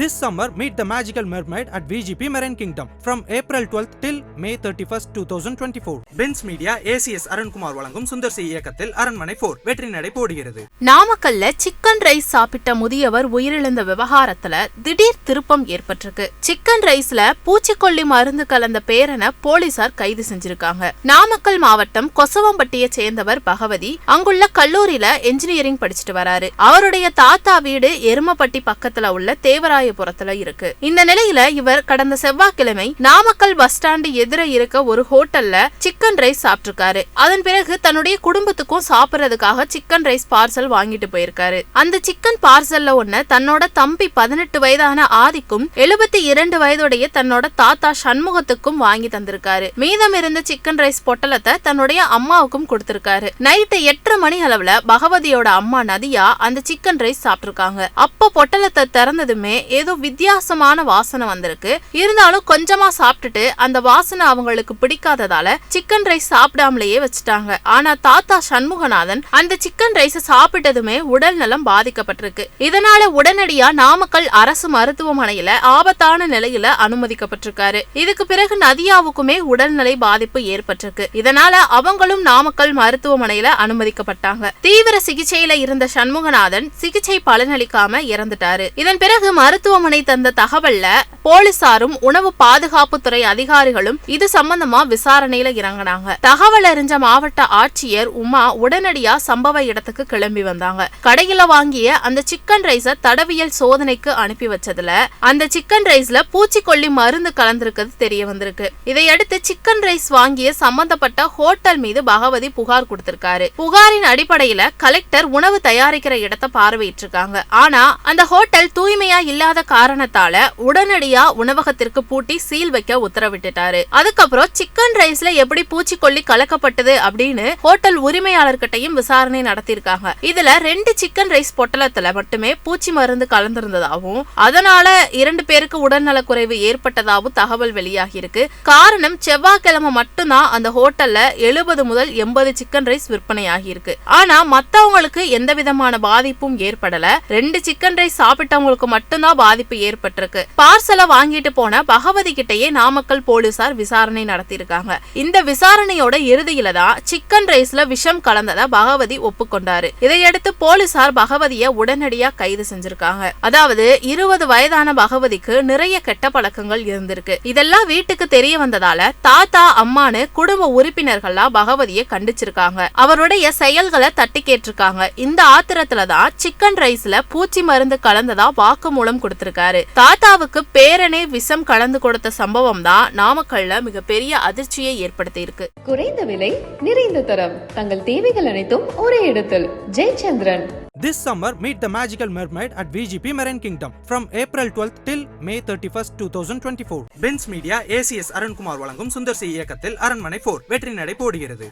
This summer, meet the magical mermaid at VGP Marine Kingdom from April 12th till May 31st, 2024. Benz media ACS Arunkumar வழங்கும் Sundar C இயக்கத்தில் அரண்மனை போர் வெற்றி நடை போடுகிறது. நாமக்கல்ல சிக்கன் ரைஸ் சாப்பிட்ட முதியவர் உயிரிழந்த விவகாரத்துல திடீர் திருப்பம் ஏற்பட்டிருக்கு. சிக்கன் ரைஸ்ல பூச்சிக்கொல்லி மருந்து கலந்த பேரனை போலீசார் கைது செஞ்சிருக்காங்க. நாமக்கல் மாவட்டம் கொசவம்பட்டியை சேர்ந்தவர் பகவதி அங்குள்ள கல்லூரியில என்ஜினியரிங் படிச்சுட்டு வராரு. அவருடைய தாத்தா வீடு எருமப்பட்டி பக்கத்துல உள்ள தேவராய தேவராயபுரத்துல இருக்கு. இந்த நிலையில இவர் கடந்த செவ்வாய்க்கிழமை நாமக்கல் பஸ் ஸ்டாண்டு எதிர இருக்க ஒரு ஹோட்டல்ல சிக்கன் ரைஸ் சாப்பிட்டிருக்காரு. அதன் பிறகு தன்னுடைய குடும்பத்துக்கும் சாப்பிடுறதுக்காக சிக்கன் ரைஸ் பார்சல் வாங்கிட்டு போயிருக்காரு. அந்த சிக்கன் பார்சல்ல ஒண்ணு தன்னோட தம்பி பதினெட்டு வயதான ஆதிக்கும் எழுபத்தி இரண்டு வயதுடைய தன்னோட தாத்தா சண்முகத்துக்கும் வாங்கி தந்திருக்காரு. மீதம் இருந்த சிக்கன் ரைஸ் பொட்டலத்தை தன்னுடைய அம்மாவுக்கும் கொடுத்திருக்காரு. நைட்டு எட்டரை மணி அளவுல பகவதியோட அம்மா நதியா அந்த சிக்கன் ரைஸ் சாப்பிட்டிருக்காங்க. அப்போ பொட்டலத்தை திறந்ததுமே ஏதோ வித்தியாசமான வாசனை வந்திருக்கு. இருந்தாலும் கொஞ்சமா சாப்பிட்டுட்டு அந்த வாசனை அவங்களுக்கு பிடிக்காததால சிக்கன் ரைஸ் சாப்பிடாமலேயே வச்சுட்டாங்க. ஆனா தாத்தா சண்முகநாதன் அந்த சிக்கன் ரைஸ் சாப்பிட்டதுமே உடல் நலம் பாதிக்கப்பட்டிருக்கு. இதனால உடனடியா நாமக்கல் அரசு மருத்துவமனையில ஆபத்தான நிலையில அனுமதிக்கப்பட்டிருக்காரு. இதுக்கு பிறகு நதியாவுக்குமே உடல்நிலை பாதிப்பு ஏற்பட்டிருக்கு. இதனால அவங்களும் நாமக்கல் மருத்துவமனையில அனுமதிக்கப்பட்டாங்க. தீவிர சிகிச்சையில இருந்த சண்முகநாதன் சிகிச்சை பலனளிக்காம இறந்துட்டாரு. இதன் பிறகு மருத்துவ மருத்துவமனை தந்த தகவல்ல போலீசாரும் உணவு பாதுகாப்புத்துறை அதிகாரிகளும் இது சம்பந்தமா விசாரணையில இறங்கினாங்க. தகவல் அறிஞ்ச மாவட்ட ஆட்சியர் உமா உடனடியா சம்பவ இடத்துக்கு கிளம்பி வந்தாங்க. கடையில வாங்கிய அந்த சிக்கன் ரைஸ தடவியல் சோதனைக்கு அனுப்பி வச்சதுல அந்த சிக்கன் ரைஸ்ல பூச்சிக்கொல்லி மருந்து கலந்திருக்கிறது தெரிய வந்திருக்கு. இதையடுத்து சிக்கன் ரைஸ் வாங்கிய சம்பந்தப்பட்ட ஹோட்டல் மீது பகவதி புகார் கொடுத்திருக்காரு. புகாரின் அடிப்படையில கலெக்டர் உணவு தயாரிக்கிற இடத்தை பார்வையிட்டிருக்காங்க. ஆனா அந்த ஹோட்டல் தூய்மையா இல்ல முடியாத காரணத்தால உடனடியா உணவகத்திற்கு பூட்டி சீல் வைக்க உத்தரவிட்டுட்டாரு. அதுக்கப்புறம் சிக்கன் ரைஸ்ல எப்படி பூச்சிக்கொல்லி கலக்கப்பட்டது அப்படின்னு ஹோட்டல் உரிமையாளர்கிட்டையும் விசாரணை நடத்தியிருக்காங்க. இதுல ரெண்டு சிக்கன் ரைஸ் பொட்டலத்துல மட்டுமே பூச்சி மருந்து கலந்திருந்ததாகவும் அதனால இரண்டு பேருக்கு உடல்நலக்குறைவு ஏற்பட்டதாகவும் தகவல் வெளியாகியிருக்கு. காரணம் செவ்வாய்க்கிழமை மட்டும்தான் அந்த ஹோட்டல்ல எழுபது முதல் எண்பது சிக்கன் ரைஸ் விற்பனையாகி இருக்கு ஆனா மத்தவங்களுக்கு எந்த விதமான பாதிப்பும் ஏற்படல. ரெண்டு சிக்கன் ரைஸ் சாப்பிட்டவங்களுக்கு மட்டும்தான் பாதிப்பு ஏற்பட்டிருக்கு. பார்சலை வாங்கிட்டு போன பகவதி கிட்டயே நாமக்கல் போலீசார் விசாரணை நடத்தியிருக்காங்க. இந்த விசாரணையோட இறுதியில தான் சிக்கன் ரைஸ்ல விஷம் கலந்ததா பகவதி ஒப்புக்கொண்டாரு. இதையடுத்து போலீசார் பகவதிய உடனடியா கைது செஞ்சிருக்காங்க. அதாவது இருபது வயதான பகவதிக்கு நிறைய கெட்ட பழக்கங்கள் இருந்திருக்கு. இதெல்லாம் வீட்டுக்கு தெரிய வந்ததால தாத்தா அம்மானு குடும்ப உறுப்பினர்கள்லாம் பகவதியை கண்டிச்சிருக்காங்க. அவருடைய செயல்களை தட்டி கேட்டிருக்காங்க. இந்த ஆத்திரத்துலதான் சிக்கன் ரைஸ்ல பூச்சி மருந்து கலந்ததா வாக்குமூலம் கொடுத்திருக்காரு. தாத்தாவுக்கு பேரனே விஷம் கலந்து கொடுத்த சம்பவம் தான் நாமக்கல்ல மிகப்பெரிய அதிர்ச்சியை ஏற்படுத்தி இருக்கு குறைந்த விலை நிறைந்த தரம். தங்கள் தேவைகள் அனைத்தும் ஒரே இடத்தில். Jayachandran. This summer, meet the magical mermaid at VGP Marine Kingdom from April 12th till May 31st, 2024. Benz Media ACS Arunkumar வழங்கும் சுந்தர் சி இயக்கத்தில் அரண்மனை 4 வெற்றி நடை போடுகிறது.